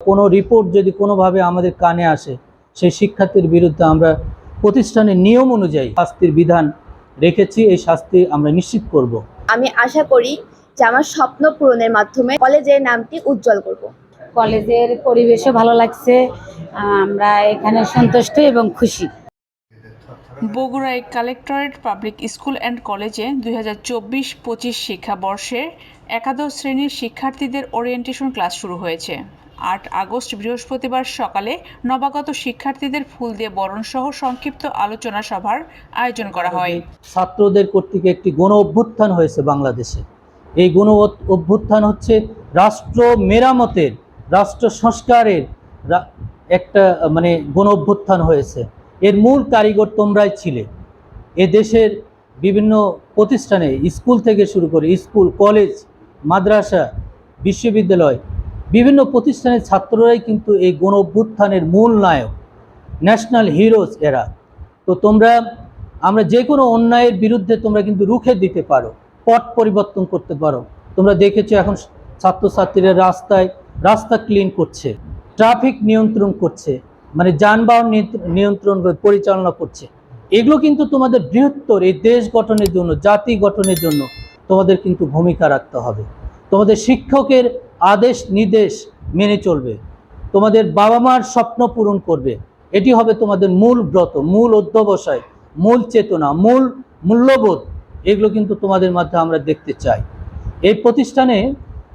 কোনো রিপোর্ট যদি কোনোভাবে আমাদের কানে আসে সেই শিক্ষার্থীর বিরুদ্ধে আমরা প্রতিষ্ঠানের নিয়ম অনুযায়ী শাস্তির বিধান রেখেছি এই শাস্তি আমরা নিশ্চিত করব। আমি আশা করি যে আমার স্বপ্ন পূরণের মাধ্যমে কলেজের নামটি উজ্জ্বল করব। কলেজের পরিবেশও ভালো লাগছে আমরা এখানে সন্তুষ্ট এবং খুশি। বগুড়ায় কালেক্টরেট পাবলিক স্কুল অ্যান্ড কলেজে দুই হাজার চব্বিশ পঁচিশ শিক্ষাবর্ষের একাদশ শ্রেণির শিক্ষার্থীদের ওরিয়েন্টেশন ক্লাস শুরু হয়েছে। আট আগস্ট বৃহস্পতিবার সকালে নবাগত শিক্ষার্থীদের ফুল দিয়ে বরণসহ সংক্ষিপ্ত আলোচনা সভার আয়োজন করা হয়। ছাত্রদের কর্তৃক একটি গণ অভ্যুত্থান হয়েছে বাংলাদেশে। এই গণ অভ্যুত্থান হচ্ছে রাষ্ট্র মেরামতের, রাষ্ট্র সংস্কারের একটা মানে গণ অভ্যুত্থান হয়েছে। এর মূল কারিগর তোমরাই ছিলে। এ দেশের বিভিন্ন প্রতিষ্ঠানে, স্কুল থেকে শুরু করে স্কুল, কলেজ, মাদ্রাসা, বিশ্ববিদ্যালয় বিভিন্ন প্রতিষ্ঠানের ছাত্ররাই কিন্তু এই গণ অভ্যুত্থানের মূল নায়ক ন্যাশনাল হিরোজ এরা। তো তোমরা, আমরা যে কোনো অন্যায়ের বিরুদ্ধে তোমরা কিন্তু রুখে দিতে পারো, পট পরিবর্তন করতে পারো। তোমরা দেখেছ এখন ছাত্রছাত্রীরা রাস্তায়, রাস্তা ক্লিন করছে ট্রাফিক নিয়ন্ত্রণ করছে মানে যানবাহন নিয়ন্ত্রণ পরিচালনা করছে। এগুলো কিন্তু তোমাদের বৃহত্তর এই দেশ গঠনের জন্য, জাতি গঠনের জন্য তোমাদের কিন্তু ভূমিকা রাখতে হবে। তোমাদের শিক্ষকের আদেশ নির্দেশ মেনে চলবে। তোমাদের বাবা মার স্বপ্ন পূরণ করবে। এটি হবে তোমাদের মূল ব্রত, মূল অধ্যবসায়, মূল চেতনা, মূল মূল্যবোধ। এগুলো কিন্তু তোমাদের মধ্যে আমরা দেখতে চাই। এই প্রতিষ্ঠানে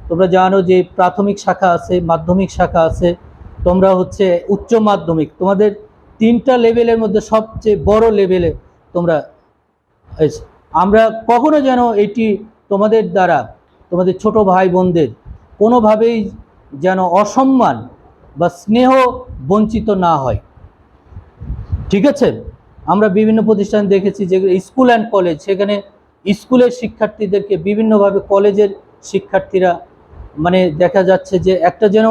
তোমরা জানো যে প্রাথমিক শাখা আছে, মাধ্যমিক শাখা আছে, তোমরা হচ্ছে উচ্চ মাধ্যমিক। তোমাদের তিনটা লেভেলের মধ্যে সবচেয়ে বড় লেভেলে তোমরা আমরা কখনো যেন এটি তোমাদের দ্বারা, তোমাদের ছোট ভাই বোনদের কোনোভাবেই যেন অসম্মান বা স্নেহ বঞ্চিত না হয়। ঠিক আছে? আমরা বিভিন্ন প্রতিষ্ঠান দেখেছি যে স্কুল অ্যান্ড কলেজ, সেখানে স্কুলের শিক্ষার্থীদেরকে বিভিন্নভাবে কলেজের শিক্ষার্থীরা মানে দেখা যাচ্ছে যে একটা যেন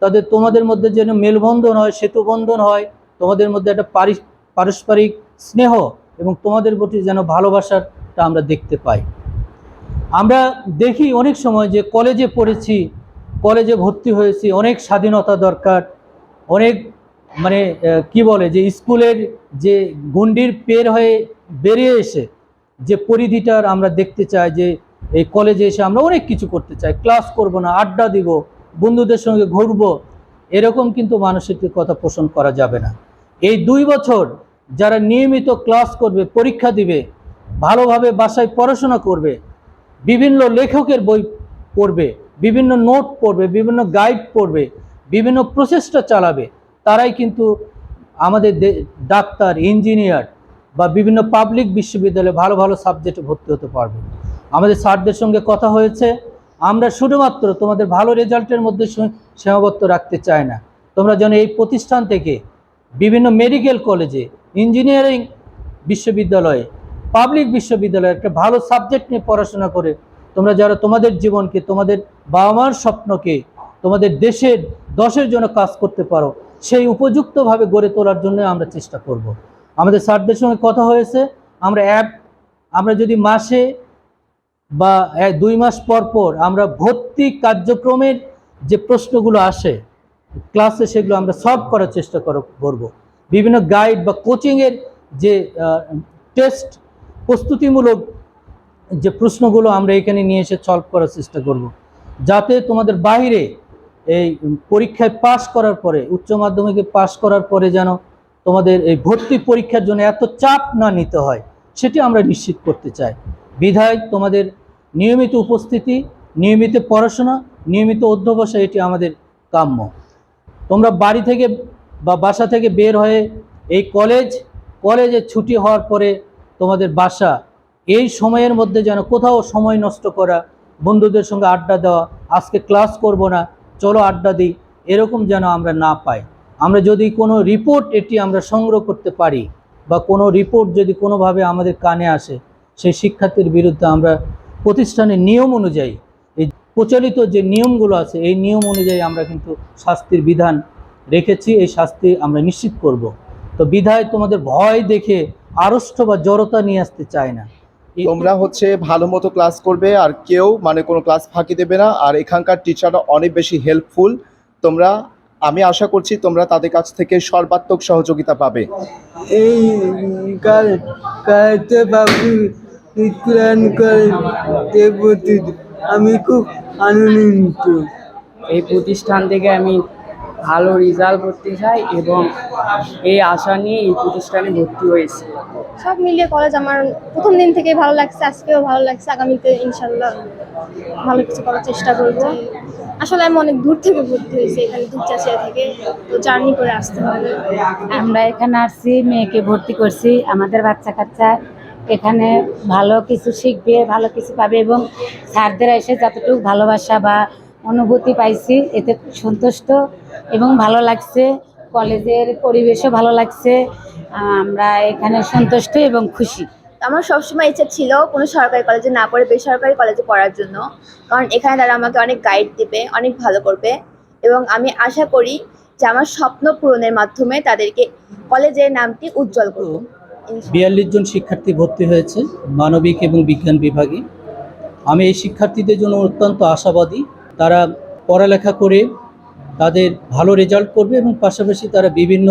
তাদের, তোমাদের মধ্যে যেন মেলবন্ধন হয়, সেতুবন্ধন হয়, তোমাদের মধ্যে একটা পারি- পারস্পরিক স্নেহ এবং তোমাদের প্রতি যেন ভালোবাসাটা আমরা দেখতে পাই। আমরা দেখি অনেক সময় যে কলেজে পড়েছি, কলেজে ভর্তি হয়েছি, অনেক স্বাধীনতা দরকার, অনেক মানে কি বলে যে স্কুলের যে গণ্ডির পের হয়ে বেরিয়ে এসে যে পরিধিটার আমরা দেখতে চাই, যে এই কলেজে এসে আমরা অনেক কিছু করতে চাই। ক্লাস করব না, আড্ডা দিব, বন্ধুদের সঙ্গে ঘুরবো, এরকম কিন্তু মানসিক কথা পোষণ করা যাবে না। এই দুই বছর যারা নিয়মিত ক্লাস করবে, পরীক্ষা দিবে, ভালোভাবে বাসায় পড়াশোনা করবে বিভিন্ন লেখকের বই পড়বে, বিভিন্ন নোট পড়বে, বিভিন্ন গাইড পড়বে, বিভিন্ন প্রচেষ্টা চালাবে, তারাই কিন্তু আমাদের ডাক্তার, ইঞ্জিনিয়ার বা বিভিন্ন পাবলিক বিশ্ববিদ্যালয়ে ভালো ভালো সাবজেক্টে ভর্তি হতে পারবে। আমাদের স্যারদের সঙ্গে কথা হয়েছে। আমরা শুধুমাত্র তোমাদের ভালো রেজাল্টের মধ্যে সীমাবদ্ধ রাখতে চাই না। তোমরা যেন এই প্রতিষ্ঠান থেকে বিভিন্ন মেডিকেল কলেজে, ইঞ্জিনিয়ারিং বিশ্ববিদ্যালয়ে পাবলিক বিশ্ববিদ্যালয়ে একটা ভালো সাবজেক্ট নিয়ে পড়াশোনা করে তোমরা যারা তোমাদের জীবনকে, তোমাদের বাবা মার স্বপ্নকে, তোমাদের দেশের দশের জন্য কাজ করতে পারো, সেই উপযুক্তভাবে গড়ে তোলার জন্য আমরা চেষ্টা করব। আমাদের স্যারদের সঙ্গে কথা হয়েছে, আমরা অ্যাপ আমরা যদি মাসে বা দুই মাস পর পর আমরা ভর্তি কার্যক্রমের যে প্রশ্নগুলো আসে, ক্লাসে সেগুলো আমরা সলভ করার চেষ্টা করো করব বিভিন্ন গাইড বা কোচিংয়ের যে টেস্ট প্রস্তুতিমূলক যে প্রশ্নগুলো আমরা এখানে নিয়ে এসে সলভ করার চেষ্টা করব। যাতে তোমাদের বাইরে এই পরীক্ষায় পাশ করার পরে, উচ্চ মাধ্যমিকে পাশ করার পরে যেন তোমাদের এই ভর্তি পরীক্ষার জন্য এত চাপ না নিতে হয়, সেটি আমরা নিশ্চিত করতে চাই বিধায় তোমাদের নিয়মিত উপস্থিতি, নিয়মিত পড়াশোনা, নিয়মিত অধ্যবসায়, এটি আমাদের কাম্য তোমরা বাড়ি থেকে বা বাসা থেকে বের হয়ে এই কলেজ কলেজে ছুটি হওয়ার পরে তোমাদের বাসা এই সময়ের মধ্যে যেন কোথাও সময় নষ্ট করা, বন্ধুদের সঙ্গে আড্ডা দেওয়া, আজকে ক্লাস করব না, চলো আড্ডা দিই, এরকম যেন আমরা না পাই। আমরা যদি কোনো রিপোর্ট এটি আমরা সংগ্রহ করতে পারি বা কোনো রিপোর্ট যদি কোনোভাবে আমাদের কানে আসে, সেই শিক্ষার্থীর বিরুদ্ধে আমরা প্রতিষ্ঠানের নিয়ম অনুযায়ী, এই প্রচলিত যে নিয়মগুলো আছে, এই নিয়ম অনুযায়ী আমরা কিন্তু শাস্তির বিধান রেখেছি, এই শাস্তি আমরা নিশ্চিত করব। তো বিধায় তোমাদের ভয় দেখে আড়ষ্ট বা জড়তা নিয়ে আসতে চায় না। তোমরা হচ্ছে ভালো মতো ক্লাস করবে আর কেউ মানে কোনো ক্লাস ফাঁকি দেবে না। আর এখানকার টিচাররা অনেক বেশি হেল্পফুল তোমরা আমি আশা করছি তোমরা তাদের কাছ থেকে সর্বাত্মক সহযোগিতা পাবে। এই আমি খুব আনন্দিত। এই প্রতিষ্ঠান থেকে আমি ভালো রেজাল্ট করতে চাই এবং এই আশা নিয়ে এই প্রতিষ্ঠানে ভর্তি হয়েছি। সব মিলিয়ে কলেজ আমার প্রথম দিন থেকেই ভালো লাগছে আজকেও ভালো লাগছে আগামীতে ইনশাল্লাহ ভালো কিছু করার চেষ্টা করব। আসলে আমি অনেক দূর থেকে ভর্তি হয়েছি এখানে দুপচাচিয়া থেকে তো জার্নি করে আসতে হবে। আমরা এখানে আসছি মেয়েকে ভর্তি করছি আমাদের বাচ্চা কাচ্চা এখানে ভালো কিছু শিখবে ভালো কিছু পাবে এবং স্যারদের এসে যতটুকু ভালোবাসা বা অনুভূতি পাইছি এতে খুব সন্তুষ্ট এবং ভালো লাগছে কলেজের পরিবেশও ভালো লাগছে আমরা এখানে সন্তুষ্ট এবং খুশি। আমার সবসময় ইচ্ছা ছিল কোনো সরকারি কলেজে না পড়ে বেসরকারি কলেজে পড়ার জন্য কারণ এখানে তারা আমাকে অনেক গাইড দেবে অনেক ভালো করবে এবং আমি আশা করি যে আমার স্বপ্ন পূরণের মাধ্যমে তাদেরকে কলেজের নামটি উজ্জ্বল করব। বিয়াল্লিশ জন শিক্ষার্থী ভর্তি হয়েছে মানবিক এবং বিজ্ঞান বিভাগে। আমি এই শিক্ষার্থীদের জন্য অত্যন্ত আশাবাদী তারা পড়ালেখা করে তাদের ভালো রেজাল্ট করবে এবং পাশাপাশি তারা বিভিন্ন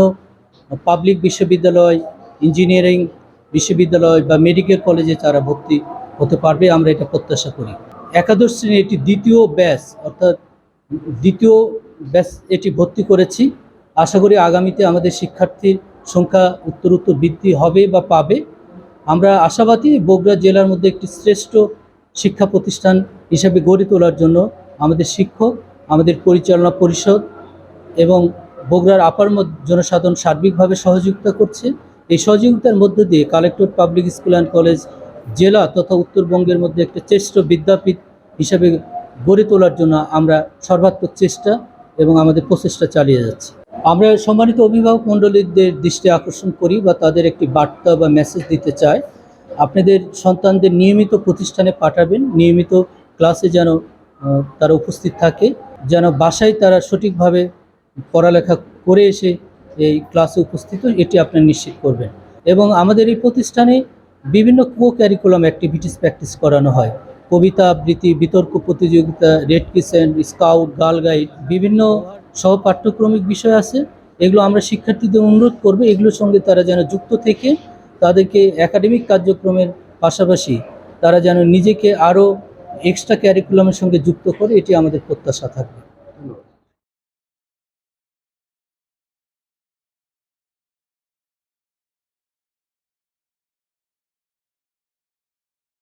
পাবলিক বিশ্ববিদ্যালয়, ইঞ্জিনিয়ারিং বিশ্ববিদ্যালয় বা মেডিকেল কলেজে তারা ভর্তি হতে পারবে, আমরা এটা প্রত্যাশা করি। একাদশ শ্রেণি এটি দ্বিতীয় ব্যাচ, অর্থাৎ দ্বিতীয় ব্যাচ এটি ভর্তি করেছি। আশা করি আগামীতে আমাদের শিক্ষার্থীর সংখ্যা উত্তর উত্তর বৃদ্ধি হবে বা পাবে। আমরা আশাবাদী বগুড়া জেলার মধ্যে একটি শ্রেষ্ঠ শিক্ষা প্রতিষ্ঠান হিসেবে গড়ে তোলার জন্য আমাদের শিক্ষক, আমাদের পরিচালনা পরিষদ এবং বগুড়ার আপার জনসাধারণ সার্বিকভাবে সহযোগিতা করছে। এই সহযোগিতার মধ্য দিয়ে collector public school and college জেলা তথা উত্তরবঙ্গের মধ্যে একটা শ্রেষ্ঠ বিদ্যাপীঠ হিসেবে গড়ে তোলার জন্য আমরা সর্বাত্মক চেষ্টা এবং আমাদের প্রচেষ্টা চালিয়ে যাচ্ছি। আমরা সম্মানিত অভিভাবক মণ্ডলীদের দৃষ্টি আকর্ষণ করি বা তাদের একটি বার্তা বা মেসেজ দিতে চাই। আপনাদের সন্তানদের নিয়মিত প্রতিষ্ঠানে পাঠাবেন, নিয়মিত ক্লাসে যেন তারা উপস্থিত থাকে, যেন বাসায় তারা সঠিকভাবে পড়ালেখা করে এসে এই ক্লাসে উপস্থিত এটি আপনারা নিশ্চিত করবেন। এবং আমাদের এই প্রতিষ্ঠানে বিভিন্ন কো ক্যারিকুলাম অ্যাক্টিভিটিস প্র্যাকটিস করানো হয়। কবিতা আবৃত্তি, বিতর্ক প্রতিযোগিতা red crescent scout girl guide বিভিন্ন সহ পাঠ্যক্রমিক বিষয় আছে। এগুলো আমরা শিক্ষার্থীদের অনুরোধ করব, এগুলোর সঙ্গে তারা যেন যুক্ত থেকে তাদেরকে একাডেমিক কার্যক্রমের পাশাপাশি তারা যেন নিজেকে আরও এক্সট্রা ক্যারিকুলামের সঙ্গে যুক্ত করে এটি আমাদের প্রত্যাশা থাকবে।